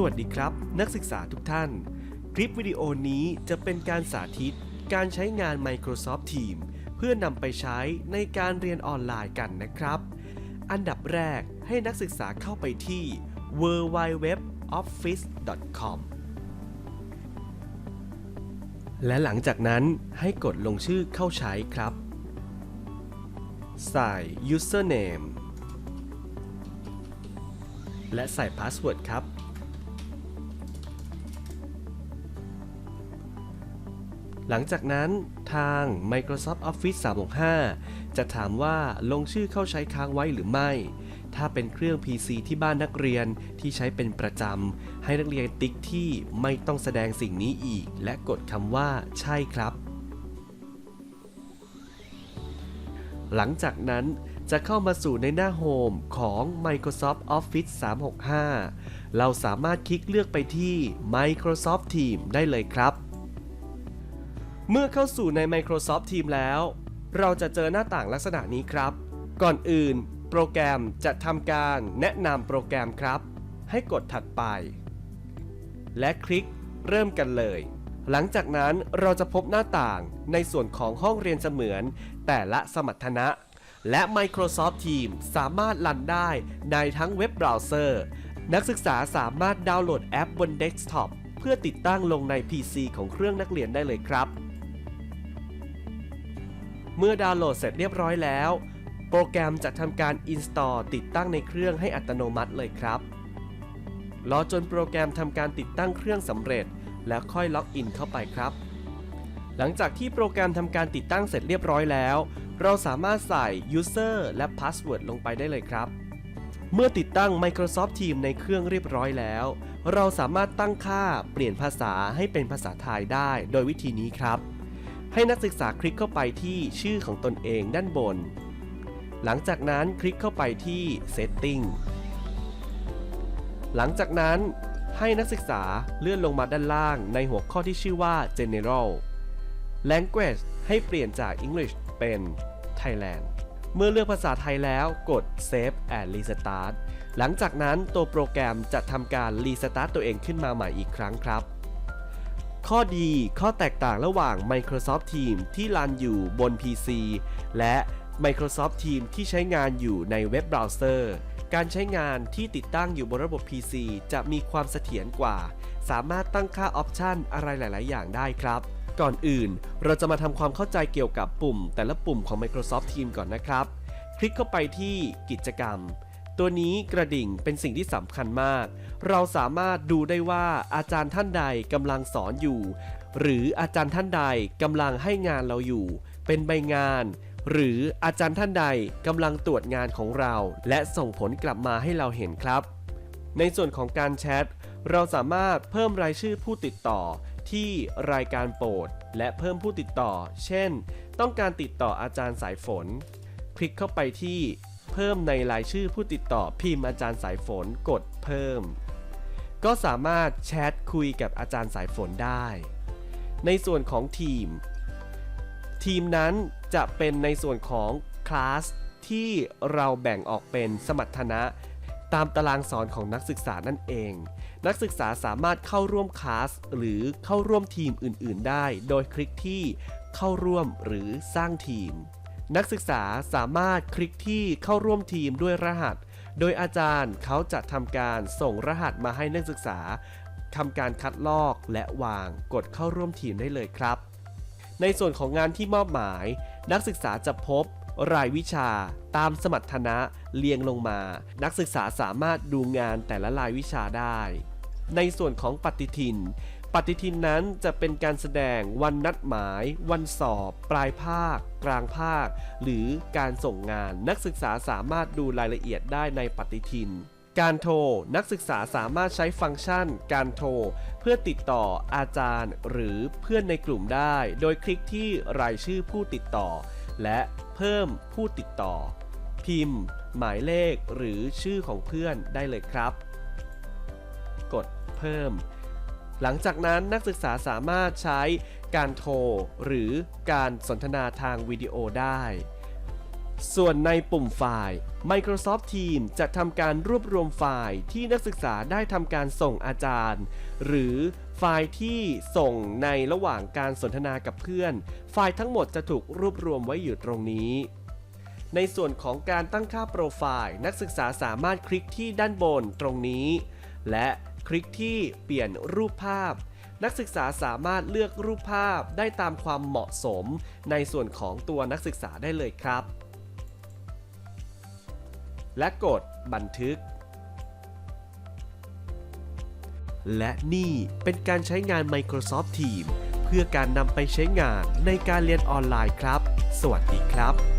สวัสดีครับ นักศึกษาทุกท่าน คลิปวิดีโอนี้จะเป็นการสาธิต การใช้งาน Microsoft Teams เพื่อนำไปใช้ในการเรียนออนไลน์กันนะครับ อันดับแรกให้นักศึกษาเข้าไปที่ www.office.com และหลังจากนั้นให้กดลงชื่อเข้าใช้ครับ ใส่ username และใส่ password ครับ หลังจากนั้นทาง Microsoft Office 365 จะถามว่าลงชื่อเข้าใช้ค้างไว้หรือไม่ ถ้าเป็นเครื่อง PC ที่บ้านนักเรียนที่ใช้เป็นประจำ ให้นักเรียนติ๊กที่ไม่ต้องแสดงสิ่งนี้อีก และกดคำว่าใช่ครับ หลังจากนั้นจะเข้ามาสู่ในหน้าโฮมของ Microsoft Office 365 เราสามารถคลิกเลือกไปที่ Microsoft Teams ได้เลยครับ เมื่อเข้าสู่ใน Microsoft Teams แล้ว เราจะเจอหน้าต่างลักษณะนี้ครับ ก่อนอื่น โปรแกรมจะทำการแนะนำโปรแกรมครับ ให้กดถัดไป และคลิกเริ่มกันเลย หลังจากนั้นเราจะพบหน้าต่างในส่วนของห้องเรียนเสมือน แต่ละสมรรถนะ และ Microsoft Teams สามารถรันได้ในทั้งเว็บเบราว์เซอร์ นักศึกษาสามารถดาวน์โหลดแอปบนเดสก์ท็อปเพื่อติดตั้งลงใน PC ของเครื่องนักเรียนได้เลยครับ เมื่อดาวน์โหลดเสร็จเรียบร้อยแล้ว โปรแกรมจะทำการ install ติดตั้งในเครื่องให้อัตโนมัติเลยครับ รอจนโปรแกรมทำการติดตั้งเครื่องสำเร็จ แล้วค่อยล็อกอินเข้าไปครับ หลังจากที่โปรแกรมทำการติดตั้งเสร็จเรียบร้อยแล้ว เราสามารถใส่ user และ password ลงไปได้เลยครับเมื่อติดตั้ง Microsoft Teams ในเครื่องเรียบร้อยแล้ว เราสามารถตั้งค่าเปลี่ยนภาษาให้เป็นภาษาไทยได้โดยวิธีนี้ครับ ให้นักศึกษาคลิกเข้าไปที่ชื่อของตนเองด้านบน หลังจากนั้นคลิกเข้าไปที่ Setting หลังจากนั้นให้นักศึกษาเลื่อนลงมาด้านล่างในหัวข้อที่ชื่อว่า General Language ให้เปลี่ยนจาก English เป็น Thailand เมื่อเลือกภาษาไทยแล้วกด Save and Restart หลังจากนั้นตัวโปรแกรมจะทำการ Restart ตัวเองขึ้นมาใหม่อีกครั้งครับ ข้อดีข้อแตกต่างระหว่าง Microsoft Teams ที่รันอยู่บน PC และ Microsoft Teams ที่ใช้งานอยู่ในเว็บเบราว์เซอร์การใช้งานที่ติดตั้งอยู่บนระบบ PC จะมีความเสถียรกว่า สามารถตั้งค่าออปชันอะไรหลาย ๆ อย่างได้ครับ ก่อนอื่น เราจะมาทำความเข้าใจเกี่ยวกับปุ่ม แต่ละปุ่มของ Microsoft Teams ก่อนนะครับ คลิกเข้าไปที่กิจกรรม ตัวนี้กระดิ่งเป็นสิ่งที่สำคัญมาก เราสามารถดูได้ว่าอาจารย์ท่านใดกำลังสอนอยู่ หรืออาจารย์ท่านใดกำลังให้งานเราอยู่ เป็นใบงาน หรืออาจารย์ท่านใดกำลังตรวจงานของเรา และส่งผลกลับมาให้เราเห็นครับ ในส่วนของการแชทเราสามารถเพิ่มรายชื่อผู้ติดต่อที่รายการโปรด และเพิ่มผู้ติดต่อ เช่น ต้องการติดต่ออาจารย์สายฝน คลิกเข้าไปที่ เพิ่มในรายชื่อผู้ติดต่อพิมพ์อาจารย์สายฝนกดเพิ่ม ก็สามารถแชทคุยกับอาจารย์สายฝนได้ ในส่วนของทีม ทีมนั้นจะเป็นในส่วนของคลาสที่เราแบ่งออกเป็นสมรรถนะตามตารางสอนของนักศึกษานั่นเอง นักศึกษาสามารถเข้าร่วมคลาสหรือเข้าร่วมทีมอื่น ๆ ได้ โดยคลิกที่เข้าร่วมหรือสร้างทีม นักศึกษาสามารถคลิกที่เข้าร่วมทีมด้วยรหัส โดยอาจารย์เขาจะทำการส่งรหัสมาให้นักศึกษาทำการคัดลอกและวางกดเข้าร่วมทีมได้เลยครับ ในส่วนของงานที่มอบหมาย นักศึกษาจะพบรายวิชาตามสมรรถนะเรียงลงมา นักศึกษาสามารถดูงานแต่ละรายวิชาได้ ในส่วนของปฏิทิน ปฏิทินนั้นจะเป็นการแสดงวันนัดหมาย วันสอบ ปลายภาค กลางภาค หรือการส่งงานนักศึกษาสามารถดูรายละเอียดได้ในปฏิทิน การโทร นักศึกษาสามารถใช้ฟังก์ชัน การโทร เพื่อติดต่ออาจารย์ หรือเพื่อนในกลุ่มได้ โดยคลิกที่รายชื่อผู้ติดต่อ และเพิ่มผู้ติดต่อ พิมพ์ หมายเลขหรือชื่อของเพื่อนได้เลยครับ กดเพิ่ม หลังจากนั้นนักศึกษาสามารถใช้การโทร หรือการสนทนาทางวิดีโอได้ ส่วนในปุ่มไฟล์ Microsoft Teams จะทำการรวบรวมไฟล์ที่นักศึกษาได้ทำการส่งอาจารย์ หรือไฟล์ที่ส่งในระหว่างการสนทนากับเพื่อน ไฟล์ทั้งหมดจะถูกรวบรวมไว้อยู่ตรงนี้ในส่วนของการตั้งค่าโปรไฟล์ นักศึกษาสามารถคลิกที่ด้านบนตรงนี้ และ คลิกที่เปลี่ยนรูปภาพ นักศึกษาสามารถเลือกรูปภาพได้ตามความเหมาะสม ในส่วนของตัวนักศึกษาได้เลยครับ และกดบันทึก และนี่เป็นการใช้งาน Microsoft Teams เพื่อการนำไปใช้งานในการเรียนออนไลน์ครับ สวัสดีครับ